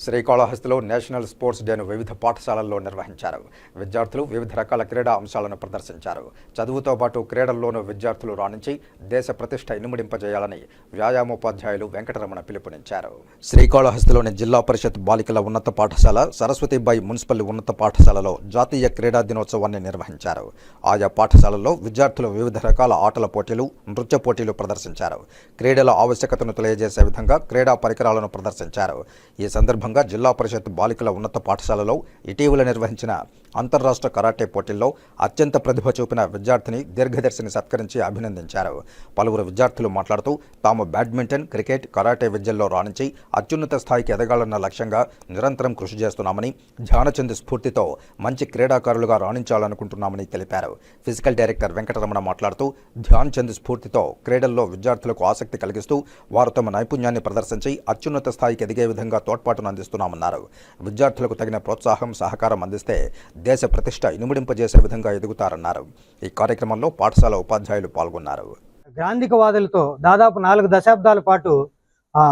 శ్రీకాళహస్తిలో national sports డేను వివిధ పాఠశాలల్లో నిర్వహించారు. విద్యార్థులు వివిధ రకాల క్రీడా అంశాలను ప్రదర్శించారు. చదువుతో పాటు క్రీడల్లోనూ విద్యార్థులు రాణించి దేశ ప్రతిష్ట ఇనుమడింపజేయాలని వ్యాయామోపాధ్యాయులు వెంకటరమణ పిలుపునిచ్చారు. శ్రీకాళహస్తిలోని జిల్లా పరిషత్ బాలికల ఉన్నత పాఠశాల సరస్వతిబాయి మున్సిపల్ ఉన్నత పాఠశాలలో జాతీయ క్రీడా దినోత్సవాన్ని నిర్వహించారు. ఆయా పాఠశాలల్లో విద్యార్థులు వివిధ రకాల ఆటల పోటీలు నృత్య పోటీలు ప్రదర్శించారు. క్రీడల ఆవశ్యకతను తెలియజేసే విధంగా క్రీడా పరికరాలను ప్రదర్శించారు. ఈ సందర్భంగా జిల్లా పరిషత్ బాలికల ఉన్నత పాఠశాలలో ఇటీవల నిర్వహించిన అంతర్రాష్ట్ర కరాటే పోటీల్లో అత్యంత ప్రతిభ చూపిన విద్యార్థిని దీర్ఘదర్శిని సత్కరించి అభినందించారు. పలువురు విద్యార్థులు మాట్లాడుతూ తాము బ్యాడ్మింటన్ క్రికెట్ కరాటే విద్యల్లో రాణించి అత్యున్నత స్థాయికి ఎదగాలన్న లక్ష్యంగా నిరంతరం కృషి చేస్తున్నామని ధ్యానచంద్ స్ఫూర్తితో మంచి క్రీడాకారులుగా రాణించాలనుకుంటున్నామని తెలిపారు. ఫిజికల్ డైరెక్టర్ వెంకటరమణ మాట్లాడుతూ ధ్యాన్ చంద్ స్ఫూర్తితో క్రీడల్లో విద్యార్థులకు ఆసక్తి కలిగిస్తూ వారు తమ నైపుణ్యాన్ని ప్రదర్శించి అత్యున్నత స్థాయికి ఎదిగే విధంగా తోడ్పాటును అందిస్తున్నామన్నారు. విద్యార్థులకు తగిన ప్రోత్సాహం సహకారం అందిస్తే దేశ ప్రతిష్ట ఇనుమడింపజేసే విధంగా ఎదుగుతారన్నారు. ఈ కార్యక్రమంలో పాఠశాల ఉపాధ్యాయులు పాల్గొన్నారు. గ్రాంధికవాదులతో దాదాపు నాలుగు దశాబ్దాల పాటు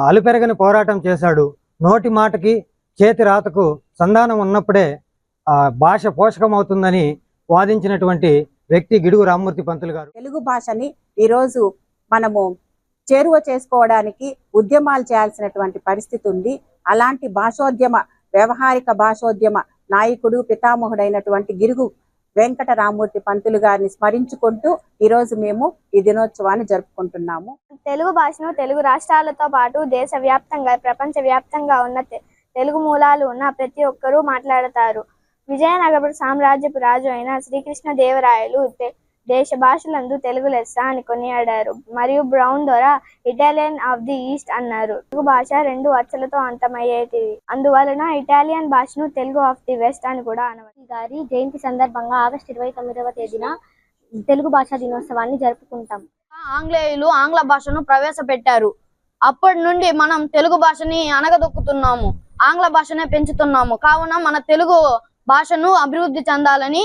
అలుపెరగని పోరాటం చేశాడు. నోటి మాటకి చేతి రాతకు సంధానం ఉన్నప్పుడే ఆ, భాష పోషకమవుతుందని వాదించినటువంటి వ్యక్తి గిడుగు రామ్మూర్తి పంతులు గారు. తెలుగు భాషని ఈరోజు మనము చేరువ చేసుకోవడానికి ఉద్యమాలు చేయాల్సినటువంటి పరిస్థితి ఉంది. అలాంటి భాషోద్యమ వ్యవహారిక భాషోద్యమ నాయకుడు పితామహుడైనటువంటి గిరుగు వెంకట రామూర్తి పంతులు గారిని స్మరించుకుంటూ ఈరోజు మేము ఈ దినోత్సవాన్ని జరుపుకుంటున్నాము. తెలుగు భాషను తెలుగు రాష్ట్రాలతో పాటు దేశవ్యాప్తంగా ప్రపంచవ్యాప్తంగా ఉన్న తెలుగు మూలాలు ఉన్న ప్రతి ఒక్కరూ మాట్లాడతారు. విజయనగర సామ్రాజ్యపు రాజు అయిన శ్రీకృష్ణ దేవరాయలు దేశ భాషలందు తెలుగు లెస్స అని కొనియాడారు. మరియు బ్రౌన్ ద్వారా ఇటాలియన్ ఆఫ్ ది ఈస్ట్ అన్నారు. తెలుగు భాష రెండు అచ్చలతో అంతమయ్యేది అందువలన ఇటాలియన్ భాషను తెలుగు ఆఫ్ ది వెస్ట్ అని కూడా అనవచ్చు. గారి జయంతి సందర్భంగా ఆగస్టు ఇరవై తొమ్మిదవ తేదీన తెలుగు భాషా దినోత్సవాన్ని జరుపుకుంటాం. ఆంగ్లేయులు ఆంగ్ల భాషను ప్రవేశపెట్టారు. అప్పటి నుండి మనం తెలుగు భాషని అనగదొక్కుతున్నాము ఆంగ్ల భాషనే పెంచుతున్నాము. కావున మన తెలుగు భాషను అభివృద్ధి చెందాలని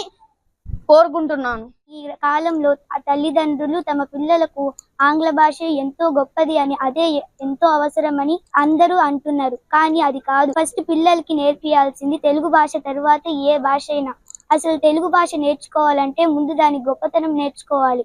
కోరుకుంటున్నాను. ఈ కాలంలో ఆ తల్లిదండ్రులు తమ పిల్లలకు ఆంగ్ల భాష ఎంతో గొప్పది అని అదే ఎంతో అవసరమని అందరూ అంటున్నారు. కానీ అది కాదు. ఫస్ట్ పిల్లలకి నేర్పియాల్సింది తెలుగు భాష తరువాత ఏ భాష అయినా. అసలు తెలుగు భాష నేర్చుకోవాలంటే ముందు దాని గొప్పతనం నేర్చుకోవాలి.